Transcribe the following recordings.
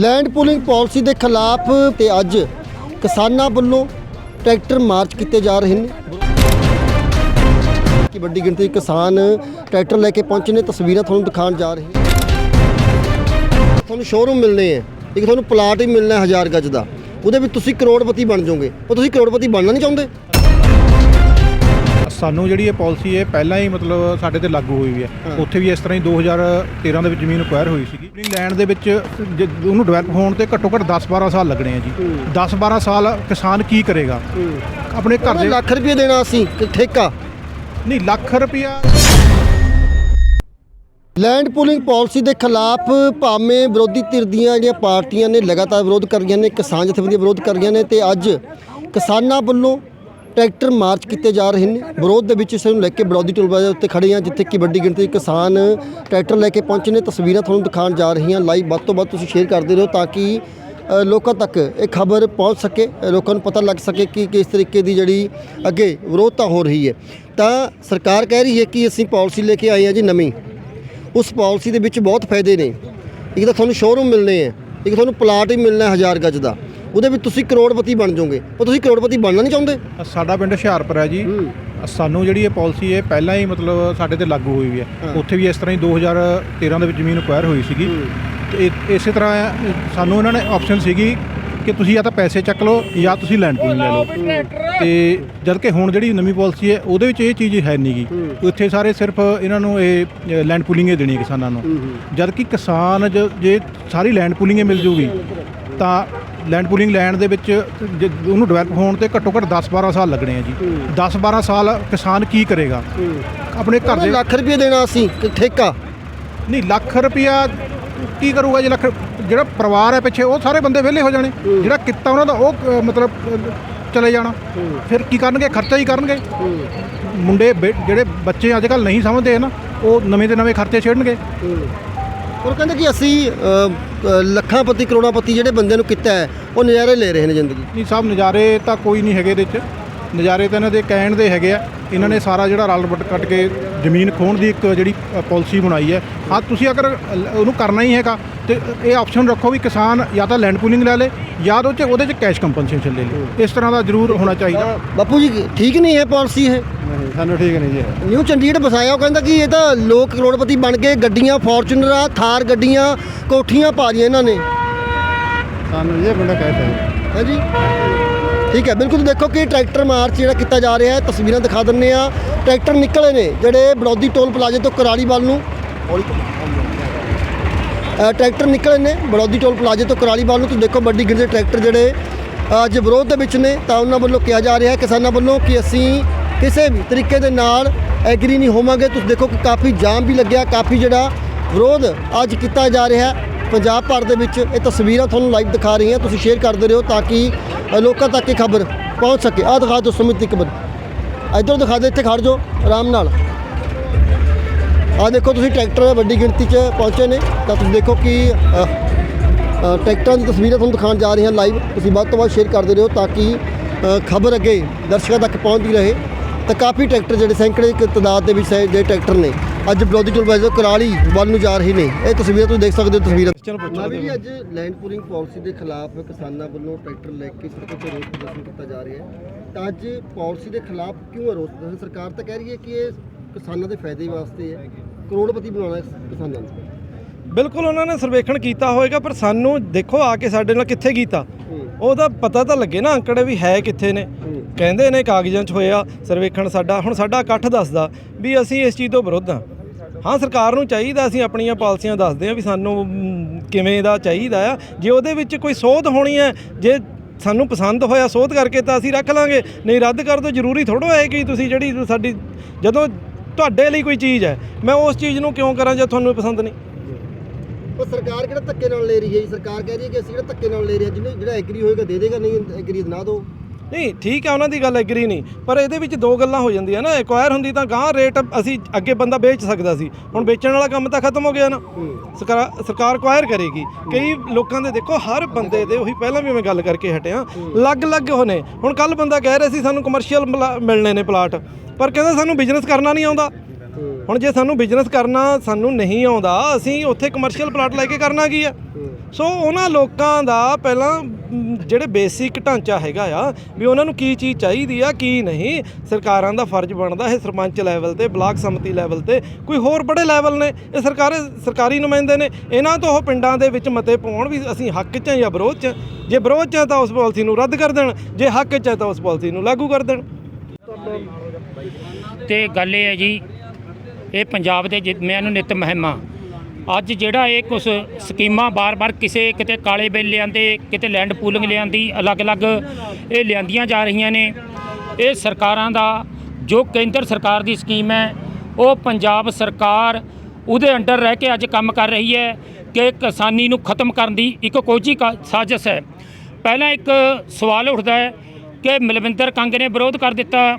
Land pooling policy ਦੇ ਖਿਲਾਫ ਤੇ ਅੱਜ ਕਿਸਾਨਾਂ ਵੱਲੋਂ ਟਰੈਕਟਰ ਮਾਰਚ ਕੀਤੇ ਜਾ ਰਹੇ ਨੇ। ਕਿ ਵੱਡੀ ਗਿਣਤੀ ਵਿੱਚ ਕਿਸਾਨ ਟਰੈਕਟਰ ਲੈ ਕੇ ਪਹੁੰਚੇ ਨੇ, ਤਸਵੀਰਾਂ ਤੁਹਾਨੂੰ ਦਿਖਾਉਣ ਜਾ ਰਹੇ ਤੁਹਾਨੂੰ ਸ਼ੋਰੂਮ ਮਿਲਨੇ ਹੈ ਇੱਕ ਤੁਹਾਨੂੰ ਪਲਾਟ ਹੀ ਮਿਲਣਾ ਹੈ 1000 ਗੱਜ ਦਾ। ਉਹਦੇ ਵਿੱਚ ਤੁਸੀਂ ਕਰੋੜਪਤੀ ਬਣ ਜਾਓਗੇ। ਉਹ ਤੁਸੀਂ ਕਰੋੜਪਤੀ ਬਣਨਾ ਨਹੀਂ ਚਾਹੁੰਦੇ? ਸਾਨੂੰ ਜਿਹੜੀ ਇਹ ਪਾਲਿਸੀ ਹੈ ਪਹਿਲਾਂ ਹੀ ਮਤਲਬ ਸਾਡੇ ਤੇ ਲਾਗੂ ਹੋਈ ਵੀ ਹੈ। ਉੱਥੇ ਵੀ ਇਸ ਤਰ੍ਹਾਂ ਹੀ 2013 ਦੇ ਵਿੱਚ ਜ਼ਮੀਨ ਅਕਵਾਇਰ ਹੋਈ ਸੀਗੀ। ਲੈਂਡ ਦੇ ਵਿੱਚ ਜੇ ਉਹਨੂੰ ਡਿਵੈਲਪ ਹੋਣ ਤੇ ਘੱਟੋ ਘੱਟ 10-12 ਸਾਲ ਲੱਗਣੇ ਆ ਜੀ। ਹੂੰ। 10-12 ਸਾਲ ਕਿਸਾਨ ਕੀ ਕਰੇਗਾ? ਆਪਣੇ ਘਰ ਦੇ ਲੱਖ ਰੁਪਏ ਦੇਣਾ ਅਸੀਂ ਠੇਕਾ। ਨਹੀਂ ਲੱਖ ਰੁਪਇਆ ਲੈਂਡ ਪੂਲਿੰਗ ਪਾਲਿਸੀ ਦੇ ਖਿਲਾਫ ਭਾਵੇਂ ਵਿਰੋਧੀ ਧਿਰ ਦੀਆਂ ਜਿਹੜੀਆਂ ਪਾਰਟੀਆਂ ਨੇ ਲਗਾਤਾਰ ਵਿਰੋਧ ਕਰ ਰਹੀਆਂ ਨੇ ਕਿਸਾਨ ਜਥੇਬੰਦੀਆਂ ਵਿਰੋਧ ਕਰ ਰਹੀਆਂ ਨੇ ਤੇ ਅੱਜ ਕਿਸਾਨਾਂ ਵੱਲੋਂ ਟਰੈਕਟਰ ਮਾਰਚ ਕੀਤੇ ਜਾ ਰਹੇ ਨੇ। ਵਿਰੋਧ ਦੇ ਵਿੱਚ ਇਸ ਨੂੰ ਲੈ ਕੇ ਵਿਰੋਧੀ ਟੋਲਬਾਜ਼ੀ ਦੇ ਉੱਤੇ ਖੜੇ ਹਾਂ, ਜਿੱਥੇ ਕਿ ਵੱਡੀ ਗਿਣਤੀ ਵਿੱਚ ਕਿਸਾਨ ਟਰੈਕਟਰ ਲੈ ਕੇ ਪਹੁੰਚੇ ਨੇ। ਤਸਵੀਰਾਂ ਤੁਹਾਨੂੰ ਦਿਖਾਉਣ ਜਾ ਰਹੀਆਂ ਲਾਈਵ ਵੱਧ ਤੋਂ ਵੱਧ ਤੁਸੀਂ ਸ਼ੇਅਰ ਕਰਦੇ ਰਹੋ ਤਾਂ ਕਿ ਲੋਕਾਂ ਤੱਕ ਇਹ ਖਬਰ ਪਹੁੰਚ ਸਕੇ ਲੋਕਾਂ ਨੂੰ ਪਤਾ ਲੱਗ ਸਕੇ ਕਿ ਕਿਸ ਤਰੀਕੇ ਦੀ ਜਿਹੜੀ ਅੱਗੇ ਵਿਰੋਧਤਾ ਹੋ ਰਹੀ ਹੈ। ਤਾਂ ਸਰਕਾਰ ਕਹਿ ਰਹੀ ਹੈ ਕਿ ਅਸੀਂ ਪਾਲਿਸੀ ਲੈ ਕੇ ਆਏ ਹਾਂ ਜੀ ਨਵੀਂ। ਉਸ ਪਾਲਿਸੀ ਦੇ ਵਿੱਚ ਬਹੁਤ ਫਾਇਦੇ ਨੇ। ਇੱਕ ਤਾਂ ਤੁਹਾਨੂੰ ਸ਼ੋਰੂਮ ਮਿਲਨੇ ਆ ਇੱਕ ਤੁਹਾਨੂੰ ਪਲਾਟ ਹੀ ਮਿਲਣਾ ਹੈ 1000 ਗੱਜ ਦਾ। ਉਹਦੇ ਵਿੱਚ ਤੁਸੀਂ ਕਰੋੜਪਤੀ ਬਣ ਜਾਓਗੇ। ਉਹ ਤੁਸੀਂ ਕਰੋੜਪਤੀ ਬਣਨਾ ਨਹੀਂ ਚਾਹੁੰਦੇ? ਸਾਡਾ ਪਿੰਡ ਹੁਸ਼ਿਆਰਪੁਰ ਹੈ ਜੀ। ਸਾਨੂੰ ਜਿਹੜੀ ਇਹ ਪਾਲਿਸੀ ਹੈ ਪਹਿਲਾਂ ਹੀ ਮਤਲਬ ਸਾਡੇ ਤੇ ਲਾਗੂ ਹੋਈ ਵੀ ਹੈ। ਉੱਥੇ ਵੀ ਇਸ ਤਰ੍ਹਾਂ ਹੀ 2013 ਦੇ ਵਿੱਚ ਜ਼ਮੀਨ ਅਕਵਾਇਰ ਹੋਈ ਸੀਗੀ। ਤੇ ਇਸੇ ਤਰ੍ਹਾਂ ਸਾਨੂੰ ਇਹਨਾਂ ਨੇ ਆਪਸ਼ਨ ਸੀਗੀ ਕਿ ਤੁਸੀਂ ਜਾਂ ਤਾਂ ਪੈਸੇ ਚੱਕ ਲਓ ਜਾਂ ਤੁਸੀਂ ਲੈਂਡ ਪੂਲਿੰਗ ਲੈ ਲਓ। ਤੇ ਜਦ ਕਿ ਹੁਣ ਜਿਹੜੀ ਨਵੀਂ ਪਾਲਿਸੀ ਹੈ ਉਹਦੇ ਵਿੱਚ ਇਹ ਚੀਜ਼ ਹੈ ਨਹੀਂਗੀ ਉੱਥੇ ਸਾਰੇ ਸਿਰਫ ਇਹਨਾਂ ਨੂੰ ਇਹ ਲੈਂਡ ਪੂਲਿੰਗ ਹੀ ਦੇਣੀ ਹੈ ਕਿਸਾਨਾਂ ਨੂੰ। ਜਦ ਕਿ ਕਿਸਾਨ ਜ- ਜੇ ਸਾਰੀ ਲੈਂਡ ਪੂਲਿੰਗ ਹੀ ਮਿਲ ਜੂਗੀ ਤਾਂ ਲੈਂਡ ਪੂਲਿੰਗ ਲੈਣ ਦੇ ਵਿੱਚ ਜੇ ਉਹਨੂੰ ਡਿਵੈਲਪ ਹੋਣ ਤੇ ਘੱਟੋ ਘੱਟ 10-12 ਸਾਲ ਲੱਗਣੇ ਆ ਜੀ। 10-12 ਸਾਲ ਕਿਸਾਨ ਕੀ ਕਰੇਗਾ? ਆਪਣੇ ਘਰ ਦੇ ਲੱਖ ਰੁਪਏ ਦੇਣਾ ਅਸੀਂ ਕਿ ਠੇਕਾ। ਨਹੀਂ ਲੱਖ ਰੁਪਇਆ ਕੀ ਕਰੂਗਾ ਜੀ? ਲੱਖ ਜਿਹੜਾ ਪਰਿਵਾਰ ਹੈ ਪਿੱਛੇ ਉਹ ਸਾਰੇ ਬੰਦੇ ਵਿਹਲੇ ਹੋ ਜਾਣੇ। ਜਿਹੜਾ ਕਿੱਤਾ ਉਹਨਾਂ ਦਾ ਉਹ ਅ, ਮਤਲਬ ਅ, ਚਲੇ ਜਾਣਾ। ਫਿਰ ਕੀ ਕਰਨਗੇ? ਖਰਚਾ ਹੀ ਕਰਨਗੇ। ਮੁੰਡੇ ਬੇ- ਜਿਹੜੇ ਬੱਚੇ ਅੱਜ ਕੱਲ ਨਹੀਂ ਸਮਝਦੇ ਨਾ ਉਹ ਨਵੇਂ ਦੇ ਨਵੇਂ ਖਰਚੇ ਛੇੜਨਗੇ। ਉਹ ਕਹਿੰਦੇ ਕਿ ਅਸੀਂ ਅ, ਲੱਖਾਂ ਪਤੀ ਕਰੋੜਾਂ ਪਤੀ ਜਿਹੜੇ ਬੰਦੇ ਨੂੰ ਕੀਤਾ ਹੈ ਉਹ ਨਜ਼ਾਰੇ ਲੈ ਰਹੇ ਨੇ ਜ਼ਿੰਦਗੀ। ਨਹੀਂ ਸਾਹਿਬ ਨਜ਼ਾਰੇ ਤਾਂ ਕੋਈ ਨਹੀਂ ਹੈਗੇ ਇਹਦੇ 'ਚ। ਨਜ਼ਾਰੇ ਤਾਂ ਇਹਨਾਂ ਦੇ ਕਹਿਣ ਦੇ ਹੈਗੇ ਆ। ਇਹਨਾਂ ਨੇ ਸਾਰਾ ਜਿਹੜਾ ਰਲ ਵੱਟ ਕੱਟ ਕੇ ਜ਼ਮੀਨ ਖੋਣ ਦੀ ਇੱਕ ਜਿਹੜੀ ਪਾਲਿਸੀ ਬਣਾਈ ਹੈ। ਹਾਂ ਤੁਸੀਂ ਅਗਰ ਲ- ਉਹਨੂੰ ਕਰਨਾ ਹੀ ਹੈਗਾ। ਤੇ ਇਹ ਆਪਸ਼ਨ ਰੱਖੋ ਵੀ ਕਿਸਾਨ ਜਾਂ ਤਾਂ ਲੈਂਡ ਪੂਲਿੰਗ ਲੈ ਲੇ ਜਾਂ ਉਹਦੇ 'ਚ ਉਹਦੇ 'ਚ ਕੈਸ਼ ਕੰਪਨਸੇਸ਼ਨ ਲੈ ਲੇ। ਇਸ ਤਰ੍ਹਾਂ ਦਾ ਜ਼ਰੂਰ ਹੋਣਾ ਚਾਹੀਦਾ। ਬਾਪੂ ਜੀ ਠੀਕ ਨਹੀਂ ਹੈ ਪਾਲਿਸੀ ਇਹ? ਨਹੀਂ ਸਾਨੂੰ ਠੀਕ ਨਹੀਂ ਜੀ ਨਿਊ ਚੰਡੀਗੜ੍ਹ ਵਸਾਇਆ ਉਹ ਕਹਿੰਦਾ ਕਿ ਇਹ ਤਾਂ ਲੋਕ ਕਰੋੜਪਤੀ ਬਣ ਕੇ ਗੱਡੀਆਂ ਫੋਰਚੂਨਰਾਂ ਥਾਰ ਗੱਡੀਆਂ ਕੋਠੀਆਂ ਪਾ ਰਹੀਆਂ ਇਹਨਾਂ ਨੇ। ਸਾਨੂੰ ਇਹ ਬੰਦਾ ਕਹਿੰਦਾ ਹਾਂਜੀ। ਠੀਕ ਹੈ ਬਿਲਕੁਲ ਦੇਖੋ ਕਿ ਟਰੈਕਟਰ ਮਾਰਚ ਜਿਹੜਾ ਕੀਤਾ ਜਾ ਰਿਹਾ ਹੈ ਤਸਵੀਰਾਂ ਦਿਖਾ ਦਿੰਨੇ ਆ ਟਰੈਕਟਰ ਨਿਕਲੇ ਨੇ ਜਿਹੜੇ ਬੜੌਦੀ ਟੋਲ ਪਲਾਜ਼ੇ ਤੋਂ ਕਰਾਲੀ ਵੱਲ ਨੂੰ। ਟਰੈਕਟਰ ਨਿਕਲੇ ਨੇ, ਬੜੌਦੀ ਟੋਲ ਪਲਾਜ਼ੇ ਤੋਂ ਕਰਾਲੀ ਵੱਲ ਨੂੰ। ਤੁਸੀਂ ਦੇਖੋ ਵੱਡੀ ਗਿਣਤੀ ਦੇ ਟਰੈਕਟਰ ਜਿਹੜੇ ਅੱਜ ਵਿਰੋਧ ਦੇ ਵਿੱਚ ਨੇ, ਤਾਂ ਉਹਨਾਂ ਵੱਲੋਂ ਕਿਹਾ ਜਾ ਰਿਹਾ ਹੈ ਕਿਸਾਨਾਂ ਵੱਲੋਂ ਕਿ ਅਸੀਂ ਕਿਸੇ ਵੀ ਤਰੀਕੇ ਦੇ ਨਾਲ ਐਗਰੀ ਨਹੀਂ ਹੋਵਾਂਗੇ। ਤੁਸੀਂ ਦੇਖੋ ਕਿ ਕਾਫੀ ਜਾਮ ਵੀ ਲੱਗਿਆ, ਕਾਫੀ ਜਿਹੜਾ ਵਿਰੋਧ ਅੱਜ ਕੀਤਾ ਜਾ ਰਿਹਾ ਹੈ। ਪੰਜਾਬ ਭਰ ਦੇ ਵਿੱਚ ਇਹ ਤਸਵੀਰਾਂ ਤੁਹਾਨੂੰ ਲਾਈਵ ਦਿਖਾ ਰਹੀ ਹਾਂ ਤੁਸੀਂ ਸ਼ੇਅਰ ਕਰਦੇ ਰਹੋ ਤਾਂ ਕਿ ਲੋਕਾਂ ਤੱਕ ਇਹ ਖਬਰ ਪਹੁੰਚ ਸਕੇ। ਆਹ ਦਿਖਾ ਦਿਓ ਸੁਮਿਤ ਇੱਕ ਵਾਰ। ਇੱਧਰ ਦਿਖਾ ਦੇ ਇੱਥੇ ਖੜ ਜਾਓ, ਆਰਾਮ ਨਾਲ। ਆਹ ਦੇਖੋ ਤੁਸੀਂ ਟਰੈਕਟਰ ਵੱਡੀ ਗਿਣਤੀ 'ਚ ਪਹੁੰਚੇ ਨੇ। ਤਾਂ ਤੁਸੀਂ ਦੇਖੋ ਕਿ ਟਰੈਕਟਰਾਂ ਦੀ ਤਸਵੀਰਾਂ ਤੁਹਾਨੂੰ ਦਿਖਾਉਣ ਜਾ ਰਹੀਆਂ ਲਾਈਵ ਤੁਸੀਂ ਵੱਧ ਤੋਂ ਵੱਧ ਸ਼ੇਅਰ ਕਰਦੇ ਰਹੋ ਤਾਂ ਕਿ ਖਬਰ ਅੱਗੇ ਦਰਸ਼ਕਾਂ ਤੱਕ ਪਹੁੰਚਦੀ ਰਹੇ। ਤਾਂ ਕਾਫੀ ਟਰੈਕਟਰ ਜਿਹੜੇ ਸੈਂਕੜੇ ਇੱਕ ਤਾਦਾਦ ਦੇ ਵਿੱਚ ਜਿਹੜੇ ਟਰੈਕਟਰ ਨੇ। ਅੱਜ ਵਿਰੋਧੀ ਟੋਲਬਾਜ਼ੀ ਤੋਂ ਕਰਾਲੀ ਵੱਲ ਨੂੰ ਜਾ ਰਹੇ ਨੇ। ਇਹ ਤਸਵੀਰਾਂ ਤੁਸੀਂ ਦੇਖ ਸਕਦੇ ਹੋ ਤਸਵੀਰਾਂ। ਮੈਂ ਵੀ ਅੱਜ ਲੈਂਡ ਪੂਲਿੰਗ ਪਾਲਿਸੀ ਦੇ ਖਿਲਾਫ ਕਿਸਾਨਾਂ ਵੱਲੋਂ ਟਰੈਕਟਰ ਲੈ ਕੇ ਸੜਕਾਂ ਤੇ ਰੋਸ ਪ੍ਰਦਰਸ਼ਨ ਕੀਤਾ ਜਾ ਰਿਹਾ ਹੈ। ਤਾਂ ਅੱਜ ਪਾਲਿਸੀ ਦੇ ਖਿਲਾਫ ਕਿਉਂ ਹੈ ਰੋਸ ਪ੍ਰਦਰਸ਼ਨ? ਸਰਕਾਰ ਤਾਂ ਕਹਿ ਰਹੀ ਹੈ ਕਿ ਇਹ ਕਿਸਾਨਾਂ ਦੇ ਫਾਇਦੇ ਵਾਸਤੇ ਹੈ। ਕਰੋੜਪਤੀ ਬਣਾਉਣਾ ਕਿਸਾਨਾਂ ਨੂੰ? ਬਿਲਕੁਲ ਉਹਨਾਂ ਨੇ ਸਰਵੇਖਣ ਕੀਤਾ ਹੋਵੇਗਾ ਪਰ ਸਾਨੂੰ ਦੇਖੋ ਆ ਕੇ ਸਾਡੇ ਨਾਲ ਕਿੱਥੇ ਕੀਤਾ। ਉਹਦਾ ਪਤਾ ਤਾਂ ਲੱਗੇ ਨਾ ਅੰਕੜੇ ਵੀ ਹੈ ਕਿੱਥੇ ਨੇ। ਕਹਿੰਦੇ ਨੇ ਕਾਗਜ਼ਾਂ 'ਚ ਹੋਇਆ ਸਰਵੇਖਣ ਸਾਡਾ ਹੁਣ ਸਾਡਾ ਇਕੱਠ ਦੱਸਦਾ ਵੀ ਅਸੀਂ ਇਸ ਚੀਜ਼ ਤੋਂ ਵਿਰੋਧ ਹਾਂ। ਹਾਂ ਸਰਕਾਰ ਨੂੰ ਚਾਹੀਦਾ ਅਸੀਂ ਆਪਣੀਆਂ ਪਾਲਿਸੀਆਂ ਦੱਸਦੇ ਹਾਂ ਵੀ ਸਾਨੂੰ ਕਿਵੇਂ ਦਾ ਚਾਹੀਦਾ ਆ। ਜੇ ਉਹਦੇ ਵਿੱਚ ਕੋਈ ਸੋਧ ਹੋਣੀ ਹੈ ਜੇ ਸਾਨੂੰ ਪਸੰਦ ਹੋਇਆ ਸੋਧ ਕਰਕੇ ਤਾਂ ਅਸੀਂ ਰੱਖ ਲਾਂਗੇ। ਨਹੀਂ ਰੱਦ ਕਰ ਦੋ ਜ਼ਰੂਰੀ ਥੋੜੋ ਹੈ ਕਿ ਤੁਸੀਂ ਜਿਹੜੀ ਸਾਡੀ ਜਦੋਂ ਤੁਹਾਡੇ ਲਈ ਕੋਈ ਚੀਜ਼ ਹੈ। ਮੈਂ ਉਸ ਚੀਜ਼ ਨੂੰ ਕਿਉਂ ਕਰਾਂ ਜੇ ਤੁਹਾਨੂੰ ਪਸੰਦ ਨਹੀਂ? ਉਹ ਸਰਕਾਰ ਕਿਹੜਾ ਧੱਕੇ ਨਾਲ ਲੈ ਰਹੀ ਹੈ ਜੀ? ਸਰਕਾਰ ਕਹਿ ਰਹੀ ਹੈ ਕਿ ਅਸੀਂ ਜਿਹੜਾ ਧੱਕੇ ਨਾਲ ਲੈ ਰਹੇ ਹਾਂ, ਜਿਹਨੇ ਜਿਹੜਾ ਐਗਰੀ ਹੋਏਗਾ ਦੇ ਦੇਗਾ, ਨਹੀਂ ਐਗਰੀ ਨਾ ਦੋ ਨਹੀਂ ਠੀਕ ਹੈ ਉਹਨਾਂ ਦੀ ਗੱਲ ਐਗਰੀ ਨਹੀਂ ਪਰ ਇਹਦੇ ਵਿੱਚ ਦੋ ਗੱਲਾਂ ਹੋ ਜਾਂਦੀਆਂ ਨਾ। ਐਕਵਾਇਰ ਹੁੰਦੀ ਤਾਂ ਗਾਂ ਰੇਟ ਅਸੀਂ ਅੱਗੇ ਬੰਦਾ ਵੇਚ ਸਕਦਾ ਸੀ। ਹੁਣ ਵੇਚਣ ਵਾਲਾ ਕੰਮ ਤਾਂ ਖਤਮ ਹੋ ਗਿਆ ਨਾ। ਸਰਕਾਰ ਸਰਕਾਰ ਐਕਵਾਇਰ ਕਰੇਗੀ। ਕਈ ਲੋਕਾਂ ਦੇ ਦੇਖੋ ਹਰ ਬੰਦੇ ਦੇ ਉਹੀ ਪਹਿਲਾਂ ਵੀ ਮੈਂ ਗੱਲ ਕਰਕੇ ਹਟਿਆ। ਅਲੱਗ-ਅਲੱਗ ਹੋਣੇ ਹੁਣ ਕੱਲ ਬੰਦਾ ਕਹਿ ਰਿਹਾ ਸੀ ਸਾਨੂੰ ਕਮਰਸ਼ੀਅਲ ਮਿਲਣੇ ਨੇ ਪਲਾਟ ਪਰ ਕਹਿੰਦਾ ਸਾਨੂੰ ਬਿਜ਼ਨਸ ਕਰਨਾ ਨਹੀਂ ਆਉਂਦਾ। ਹੁਣ ਜੇ ਸਾਨੂੰ ਬਿਜ਼ਨਸ ਕਰਨਾ ਸਾਨੂੰ ਨਹੀਂ ਆਉਂਦਾ ਅਸੀਂ ਉੱਥੇ ਕਮਰਸ਼ੀਅਲ ਪਲਾਟ ਲੈ ਕੇ ਕਰਨਾ ਕੀ ਆ ਸੋ ਉਹਨਾਂ ਲੋਕਾਂ ਦਾ ਪਹਿਲਾਂ ਜਿਹੜੇ ਬੇਸਿਕ ਢਾਂਚਾ ਹੈਗਾ ਆ, ਵੀ ਉਹਨਾਂ ਨੂੰ ਕੀ ਚੀਜ਼ ਚਾਹੀਦੀ ਆ, ਕੀ ਨਹੀਂ, ਸਰਕਾਰਾਂ ਦਾ ਫਰਜ਼ ਬਣਦਾ ਹੈ ਸਰਪੰਚ ਲੈਵਲ ਤੇ, ਬਲਾਕ ਸਮਿਤੀ ਲੈਵਲ ਤੇ, ਕੋਈ ਹੋਰ ਬੜੇ ਲੈਵਲ ਨੇ, ਇਹ ਸਰਕਾਰ, ਸਰਕਾਰੀ ਨੁਮਾਇੰਦੇ ਨੇ, ਇਹਨਾਂ ਤੋਂ ਉਹ ਪਿੰਡਾਂ ਦੇ ਵਿੱਚ ਮਤੇ ਪਾਉਣ ਵੀ ਅਸੀਂ ਹੱਕ 'ਚ ਹਾਂ ਜਾਂ ਵਿਰੋਧ 'ਚ ਹਾਂ। ਜੇ ਵਿਰੋਧ 'ਚ ਹਾਂ ਤਾਂ ਉਸ ਪਾਲਿਸੀ ਨੂੰ ਰੱਦ ਕਰ ਦੇਣ, ਜੇ ਹੱਕ 'ਚ ਹੈ ਤਾਂ ਉਸ ਪਾਲਿਸੀ ਨੂੰ ਲਾਗੂ ਕਰ ਦੇਣ ਤੇ ਗੱਲ ਇਹ ਹੈ ਜੀ, ਇਹ ਪੰਜਾਬ ਦੇ ਮੈਂ ਇਹਨੂੰ ਨਿਤ ਮਹਿਮਾ ਅੱਜ ਜਿਹੜਾ ਇਹ ਕੁਝ ਸਕੀਮਾਂ ਬਾਰ-ਬਾਰ ਕਿਸੇ ਕਿਤੇ ਕਾਲੇ ਬਿੱਲ ਲਿਆਂਦੇ, ਕਿਤੇ ਲੈਂਡ ਪੂਲਿੰਗ ਲਿਆਂਦੀ, ਅਲੱਗ-ਅਲੱਗ ਇਹ ਲਿਆਂਦੀਆਂ ਜਾ ਰਹੀਆਂ ਨੇ। ਇਹ ਸਰਕਾਰਾਂ ਦਾ, ਜੋ ਕੇਂਦਰ ਸਰਕਾਰ ਦੀ ਸਕੀਮ ਹੈ, ਉਹ ਪੰਜਾਬ ਸਰਕਾਰ ਉਹਦੇ ਅੰਡਰ ਰਹਿ ਕੇ ਅੱਜ ਕੰਮ ਕਰ ਰਹੀ ਹੈ ਕਿ ਕਿਸਾਨੀ ਨੂੰ ਖਤਮ ਕਰਨ ਦੀ ਇੱਕ ਕੋਝੀ ਕਾ- ਸਾਜ਼ਿਸ਼ ਹੈ। ਪਹਿਲਾਂ ਇੱਕ ਸਵਾਲ ਉੱਠਦਾ ਹੈ ਕਿ ਮਲਵਿੰਦਰ ਕੰਗ ਨੇ ਵਿਰੋਧ ਕਰ ਦਿੱਤਾ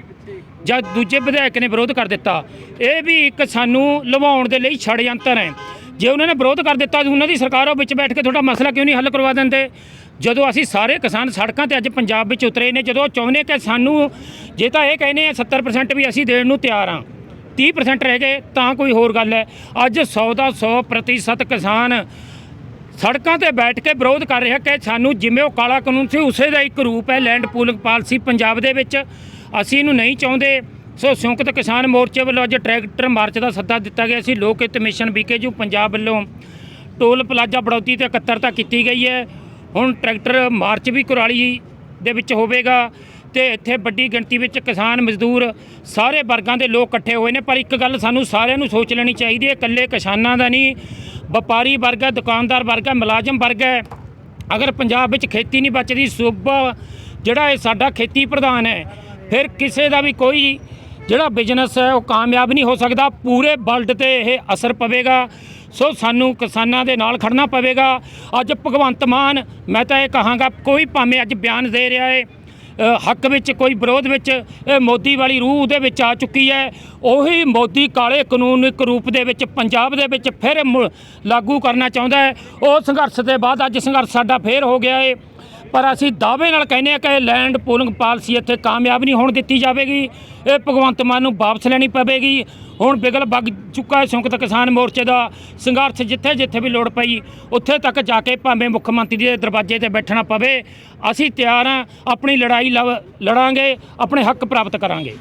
ਜਾਂ ਦੂਜੇ ਵਿਧਾਇਕ ਨੇ ਵਿਰੋਧ ਕਰ ਦਿੱਤਾ। ਇਹ ਵੀ ਇੱਕ ਸਾਨੂੰ ਲਵਾਉਣ ਦੇ ਲਈ ਛੜਯੰਤਰ ਹੈ। ਜੇ ਉਹਨਾਂ ਨੇ ਵਿਰੋਧ ਕਰ ਦਿੱਤਾ, ਉਹਨਾਂ ਦੀ ਸਰਕਾਰ ਉਹ ਵਿੱਚ ਬੈਠ ਕੇ ਤੁਹਾਡਾ ਮਸਲਾ ਕਿਉਂ ਨਹੀਂ ਹੱਲ ਕਰਵਾ ਦਿੰਦੇ? ਜਦੋਂ ਅਸੀਂ ਸਾਰੇ ਕਿਸਾਨ ਸੜਕਾਂ ਤੇ ਅੱਜ ਪੰਜਾਬ ਵਿੱਚ ਉਤਰੇ ਨੇ, ਜਦੋਂ ਉਹ ਚਾਹੁੰਦੇ ਕਿ ਸਾਨੂੰ, ਜੇ ਤਾਂ ਇਹ ਕਹਿੰਦੇ ਆ 70% ਵੀ ਅਸੀਂ ਦੇਣ ਨੂੰ ਤਿਆਰ ਹਾਂ 30% ਰਹਿ ਗਏ, ਤਾਂ ਕੋਈ ਹੋਰ ਗੱਲ ਹੈ। ਅੱਜ 100 ਦਾ 100 ਪ੍ਰਤੀਸ਼ਤ ਕਿਸਾਨ ਸੜਕਾਂ ਤੇ ਬੈਠ ਕੇ ਵਿਰੋਧ ਕਰ ਰਿਹਾ ਕਿ ਸਾਨੂੰ ਜਿਵੇਂ ਉਹ ਕਾਲਾ ਕਾਨੂੰਨ ਸੀ, ਉਸੇ ਦਾ ਇੱਕ ਰੂਪ ਹੈ ਲੈਂਡ ਪੂਲਿੰਗ ਪਾਲਿਸੀ ਪੰਜਾਬ ਦੇ ਵਿੱਚ। ਅਸੀਂ ਇਹਨੂੰ ਨਹੀਂ ਚਾਹੁੰਦੇ। ਸੋ ਸੰਯੁਕਤ ਕਿਸਾਨ ਮੋਰਚੇ ਵੱਲੋਂ ਅੱਜ ਟਰੈਕਟਰ ਮਾਰਚ ਦਾ ਸੱਦਾ ਦਿੱਤਾ ਗਿਆ ਸੀ। ਲੋਕ ਹਿੱਤ ਮਿਸ਼ਨ ਬੀਕੇਯੂ ਪੰਜਾਬ ਵੱਲੋਂ ਟੋਲ ਪਲਾਜ਼ਾ ਬੜੌਤੀ ਤੇ ਇਕੱਤਰਤਾ ਕੀਤੀ ਗਈ ਹੈ। ਹੁਣ ਟਰੈਕਟਰ ਮਾਰਚ ਵੀ ਕੁਰਾਲੀ ਦੇ ਵਿੱਚ ਹੋਵੇਗਾ ਤੇ ਇੱਥੇ ਵੱਡੀ ਗਿਣਤੀ ਵਿੱਚ ਕਿਸਾਨ ਮਜ਼ਦੂਰ ਸਾਰੇ ਵਰਗਾਂ ਦੇ ਲੋਕ ਇਕੱਠੇ ਹੋਏ ਨੇ। ਪਰ ਇੱਕ ਗੱਲ ਸਾਨੂੰ ਸਾਰਿਆਂ ਨੂੰ ਸੋਚ ਲੈਣੀ ਚਾਹੀਦੀ ਹੈ, ਇਕੱਲੇ ਕਿਸਾਨਾਂ ਦਾ ਨਹੀਂ, ਵਪਾਰੀ ਵਰਗ ਹੈ, ਦੁਕਾਨਦਾਰ ਵਰਗ ਹੈ, ਮੁਲਾਜ਼ਮ ਵਰਗ ਹੈ। ਅਗਰ ਪੰਜਾਬ ਵਿੱਚ ਖੇਤੀ ਨਹੀਂ ਬਚਦੀ, ਸੂਬਾ ਜਿਹੜਾ ਇਹ ਸਾਡਾ ਖੇਤੀ ਪ੍ਰਧਾਨ ਹੈ, ਫਿਰ ਕਿਸੇ ਦਾ ਵੀ ਕੋਈ ਜਿਹੜਾ ਬਿਜ਼ਨਸ ਹੈ ਉਹ ਕਾਮਯਾਬ ਨਹੀਂ ਹੋ ਸਕਦਾ, ਪੂਰੇ ਵਰਲਡ ਤੇ ਇਹ ਅਸਰ ਪਵੇਗਾ। ਸੋ ਸਾਨੂੰ ਕਿਸਾਨਾਂ ਦੇ ਨਾਲ ਖੜਨਾ ਪਵੇਗਾ। ਅੱਜ ਭਗਵੰਤ ਮਾਨ, ਮੈਂ ਤਾਂ ਇਹ ਕਹਾਂਗਾ, ਕੋਈ ਭਾਵੇਂ ਅੱਜ ਬਿਆਨ ਦੇ ਰਿਹਾ ਹੈ ਹੱਕ ਵਿੱਚ ਕੋਈ ਵਿਰੋਧ ਵਿੱਚ, ਇਹ ਮੋਦੀ ਵਾਲੀ ਰੂਹ ਉਹਦੇ ਵਿੱਚ ਆ ਚੁੱਕੀ ਹੈ। ਉਹੀ ਮੋਦੀ ਕਾਲੇ ਕਾਨੂੰਨ ਇੱਕ ਰੂਪ ਦੇ ਵਿੱਚ, ਪੰਜਾਬ ਦੇ ਵਿੱਚ ਫਿਰ ਮੁ- ਲਾਗੂ ਕਰਨਾ ਚਾਹੁੰਦਾ ਹੈ। ਉਹ ਸੰਘਰਸ਼ ਦੇ ਬਾਅਦ ਅੱਜ ਸੰਘਰਸ਼ ਸਾਡਾ ਫੇਰ ਹੋ ਗਿਆ ਏ। ਪਰ ਅਸੀਂ ਦਾਅਵੇ ਨਾਲ ਕਹਿੰਦੇ ਆ ਕਿ ਇਹ ਲੈਂਡ ਪੂਲਿੰਗ ਪਾਲਿਸੀ ਇੱਥੇ ਕਾਮਯਾਬ ਨਹੀਂ ਹੋਣ ਦਿੱਤੀ ਜਾਵੇਗੀ। ਇਹ ਭਗਵੰਤ ਮਾਨ ਨੂੰ ਵਾਪਸ ਲੈਣੀ ਪਵੇਗੀ। ਹੁਣ ਬਿਗਲ ਵੱਗ ਚੁੱਕਾ ਹੈ ਸੰਯੁਕਤ ਕਿਸਾਨ ਮੋਰਚੇ ਦਾ। ਸੰਘਰਸ਼ ਜਿੱਥੇ ਜਿੱਥੇ ਵੀ ਲੋੜ ਪਈ, ਉੱਥੇ ਤੱਕ ਜਾ ਕੇ ਭਾਵੇਂ ਮੁੱਖ ਮੰਤਰੀ ਦੇ ਦਰਵਾਜ਼ੇ ਤੇ ਬੈਠਣਾ ਪਵੇ। ਅਸੀਂ ਤਿਆਰ ਹਾਂ, ਆਪਣੀ ਲੜਾਈ ਲਵ- ਲੜਾਂਗੇ, ਆਪਣੇ ਹੱਕ ਪ੍ਰਾਪਤ ਕਰਾਂਗੇ।